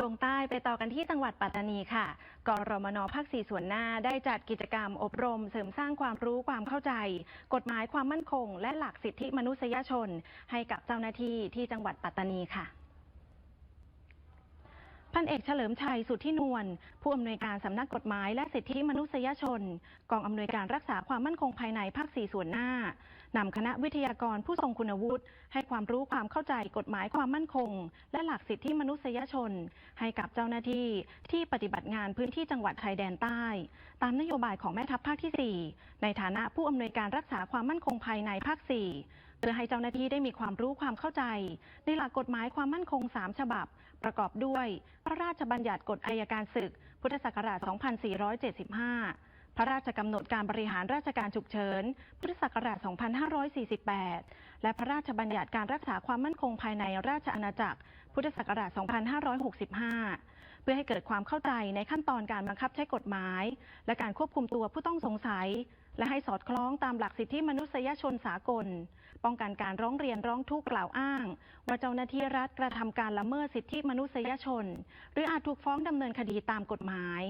ลงใต้ไปต่อกันที่จังหวัดปัตตานีค่ะ กรมนภาคสี่ส่วนหน้าได้จัดกิจกรรมอบรม เสริมสร้างความรู้ความเข้าใจ กฎหมายความมั่นคง และหลักสิทธิมนุษยชน ให้กับเจ้าหน้าที่ที่จังหวัดปัตตานีค่ะ พันเอกเฉลิมชัยสุทธินวลผู้อำนวยการสำนักกฎหมายและสิทธิมนุษยชน กองอำนวยการรักษาความมั่นคงภายในภาคสี่ส่วนหน้านำคณะวิทยากรผู้ทรงคุณวุฒิให้ความรู้ความเข้าใจกฎหมายความมั่นคง และหลักสิทธิมนุษยชน ให้กับเจ้าหน้าที่ที่ปฏิบัติงานพื้นที่จังหวัดชายแดนใต้ ตามนโยบายของแม่ทัพภาคที่ 4 ในฐานะผู้อำนวยการรักษาความมั่นคงภายในภาค4เพื่อให้เจ้าหน้าที่ได้มีความรู้ความเข้าใจ ในหลักกฎหมายความมั่นคง 3 ฉบับ ประกอบด้วย พระราชบัญญัติกฎอายการศึก พุทธศักราช 2475 พระราชกำหนดการบริหารราชการฉุกเฉิน พุทธศักราช 2548 และพระราชบัญญัติการรักษาความมั่นคงภายในราชอาณาจักร พุทธศักราช 2565 เพื่อให้เกิดความเข้าใจในขั้นตอนการบังคับใช้กฎหมาย และการควบคุมตัวผู้ต้องสงสัย และให้สอดคล้องตามหลักสิทธิมนุษยชนสากล ป้องกันการร้องเรียนร้องทุกข์กล่าวอ้าง ว่าเจ้าหน้าที่รัฐกระทำการละเมิดสิทธิมนุษยชน หรืออาจถูกฟ้องดำเนินคดีตามกฎหมาย